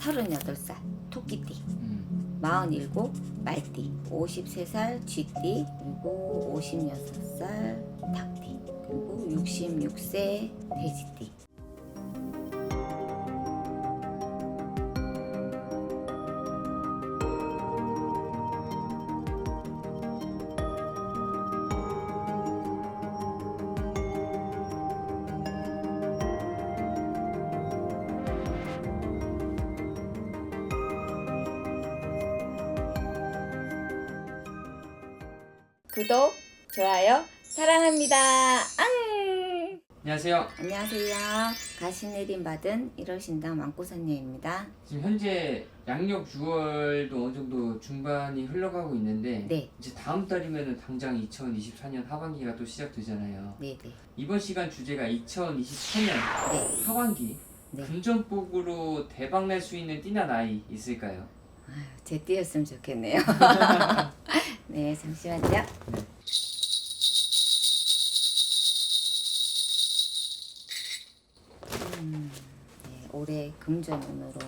38살 토끼띠. 음. 47 말띠. 53살 쥐띠. 그리고 56살 닭띠. 그리고 66세 돼지띠 구독 좋아요 사랑합니다 앙 안녕하세요. 안녕하세요 가시내림 받은 1월 신당 왕꼬선녀입니다 지금 현재 양력 6월도 어느 정도 중반이 흘러가고 있는데 네 이제 다음 달이면은 당장 2024년 하반기가 또 시작되잖아요. 네 네 이번 시간 주제가 2024년 네. 하반기 네. 금전복으로 대박 날 수 있는 띠나 나이 있을까요? 아유, 제 띠였으면 좋겠네요 네 잠시만요. 음, 네, 올해 금전운으로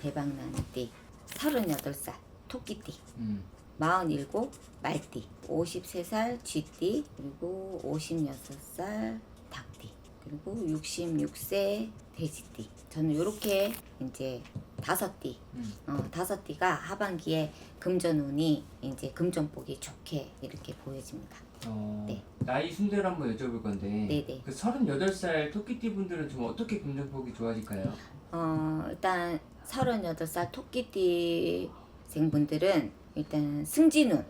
대박나는 띠 38살 토끼띠. 음. 47 말띠. 53살 쥐띠. 그리고 56살 닭띠. 그리고 66세 돼지띠. 저는 이렇게 이제 다섯 띠 음. 어, 다섯 띠가 하반기에 금전운이 이제 금전복이 좋게 이렇게 보여집니다. 어, 네. 나이 순대로 한번 여쭤볼 건데 네네. 그 38살 토끼띠 분들은 좀 어떻게 금전복이 좋아질까요? 어, 일단 38살 토끼띠 생 분들은 일단 승진운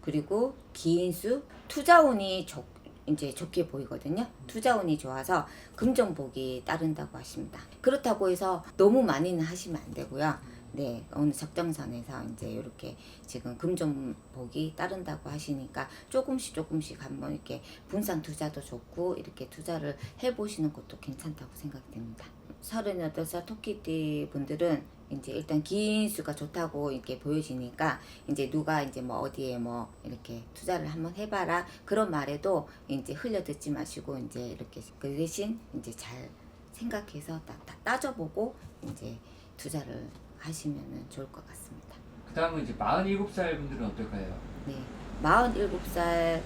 그리고 기인수 투자운이 좋 이제 좋게 보이거든요. 투자운이 좋아서 금전복이 따른다고 하십니다. 그렇다고 해서 너무 많이는 하시면 안 되고요. 네, 어느 적정선에서 이제 이렇게 지금 금전복이 따른다고 하시니까 조금씩 조금씩 한번 이렇게 분산 투자도 좋고 이렇게 투자를 해보시는 것도 괜찮다고 생각됩니다. 38살 토끼띠 분들은 이제 일단 기인수가 좋다고 이렇게 보여지니까 이제 누가 이제 뭐 어디에 뭐 이렇게 투자를 한번 해봐라 그런 말에도 이제 흘려 듣지 마시고 이제 이렇게 그 대신 이제 잘 생각해서 딱, 딱 따져보고 이제 투자를 하시면은 좋을 것 같습니다. 그 다음은 이제 47살 분들은 어떨까요? 네, 47살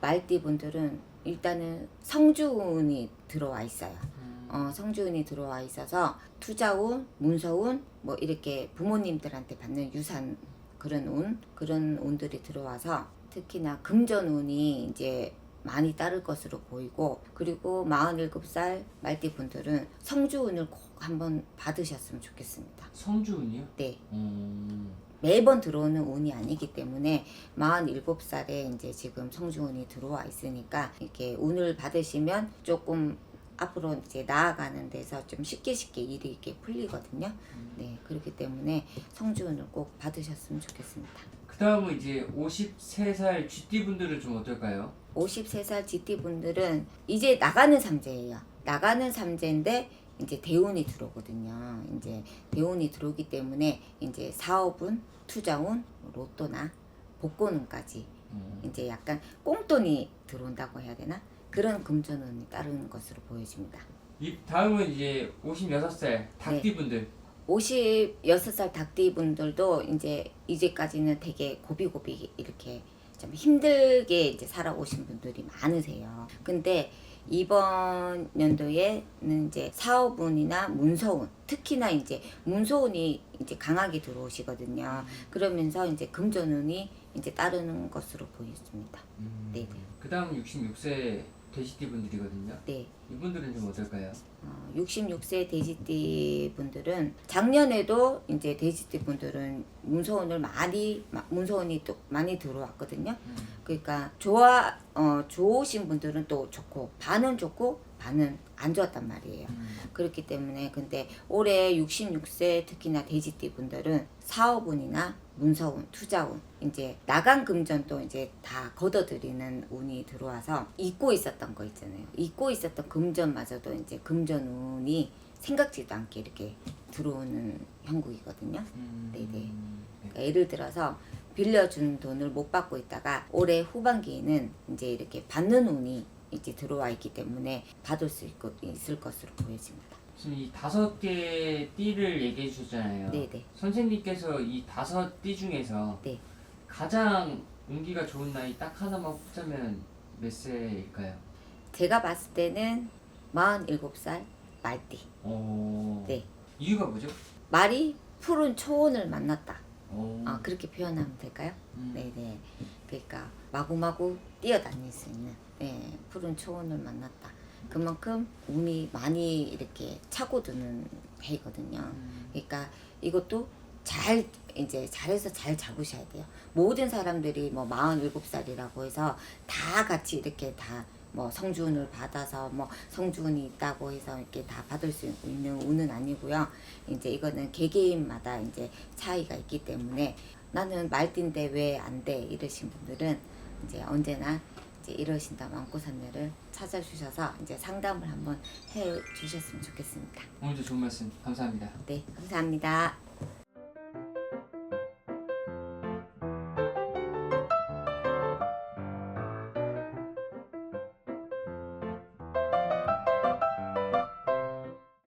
말띠 분들은 일단은 성주운이 들어와 있어요. 어, 성주운이 들어와 있어서 투자운, 문서운, 뭐 이렇게 부모님들한테 받는 유산 그런 운, 그런 운들이 들어와서 특히나 금전운이 이제 많이 따를 것으로 보이고 그리고 47살 말띠 분들은 성주운을 꼭 한번 받으셨으면 좋겠습니다. 성주운이요? 네. 음. 매번 들어오는 운이 아니기 때문에 47살에 이제 지금 성주운이 들어와 있으니까 이렇게 운을 받으시면 조금 앞으로 이제 나아가는 데서 좀 쉽게 쉽게 일이 이렇게 풀리거든요. 네, 그렇기 때문에 성주운을 꼭 받으셨으면 좋겠습니다. 그 다음은 이제 53살 쥐띠 분들은 좀 어떨까요? 53살 GT 분들은 이제 나가는 삼재예요. 나가는 삼재인데 이제 대운이 들어오거든요. 이제 대운이 들어오기 때문에 이제 사업운, 투자운, 로또나 복권운까지 음. 이제 약간 꽁돈이 들어온다고 해야 되나? 그런 금전운이 따르는 것으로 보여집니다. 이 다음은 이제 56살 닭띠 분들. 56살 닭띠 분들도 이제 이제까지는 되게 고비고비 이렇게 좀 힘들게 이제 살아오신 분들이 많으세요. 근데 이번 연도에는 이제 사업운이나 문서운, 특히나 이제 문서운이 이제 강하게 들어오시거든요. 그러면서 이제 금전운이 이제 따르는 것으로 보였습니다. 음. 네네. 그 다음 66세 돼지띠 분들이거든요. 네. 이분들은 좀 어떨까요? 어, 66세 돼지띠 분들은 작년에도 이제 돼지띠 분들은 문서운을 많이 마- 문서운이 또 많이 들어왔거든요. 음. 그러니까 좋아 어 좋으신 분들은 또 좋고 반은 좋고 반은 안 좋았단 말이에요. 음. 그렇기 때문에 근데 올해 66세 특히나 돼지띠 분들은 사업운이나 문서운, 투자운 이제 나간 금전도 이제 다 걷어들이는 운이 들어와서 잊고 있었던 거 있잖아요. 잊고 있었던 금전마저도 이제 금전운이 생각지도 않게 이렇게 들어오는 형국이거든요. 음. 네네. 네. 그러니까 예를 들어서 빌려준 돈을 못 받고 있다가 올해 후반기에는 이제 이렇게 받는 운이 이제 들어와 있기 때문에 받을 수 있고, 있을 것으로 보여집니다. 지금 이 다섯 개 띠를 얘기해 주셨잖아요. 네네. 선생님께서 이 다섯 띠 중에서 네. 가장 운기가 좋은 나이 딱 하나만 뽑자면 몇 세일까요? 제가 봤을 때는 47살 말띠. 어... 네. 이유가 뭐죠? 말이 푸른 초원을 만났다. 어... 아, 그렇게 표현하면 될까요? 음. 네네. 그러니까 마구마구 뛰어다닐 수 있는 네, 푸른 초원을 만났다. 그만큼 운이 많이 이렇게 차고 드는 해거든요. 음. 그러니까 이것도 잘 이제 잘해서 잘 잡으셔야 돼요. 모든 사람들이 뭐 47살이라고 해서 다 같이 이렇게 다 뭐 성주운을 받아서 뭐 성주운이 있다고 해서 이렇게 다 받을 수 있는 운은 아니고요. 이제 이거는 개개인마다 이제 차이가 있기 때문에 나는 말띠인데 왜 안 돼 이러신 분들은 이제 언제나 이제 이러신다 망고산내를 찾아주셔서 이제 상담을 한번 해 주셨으면 좋겠습니다. 오늘도 좋은 말씀 감사합니다. 네, 감사합니다.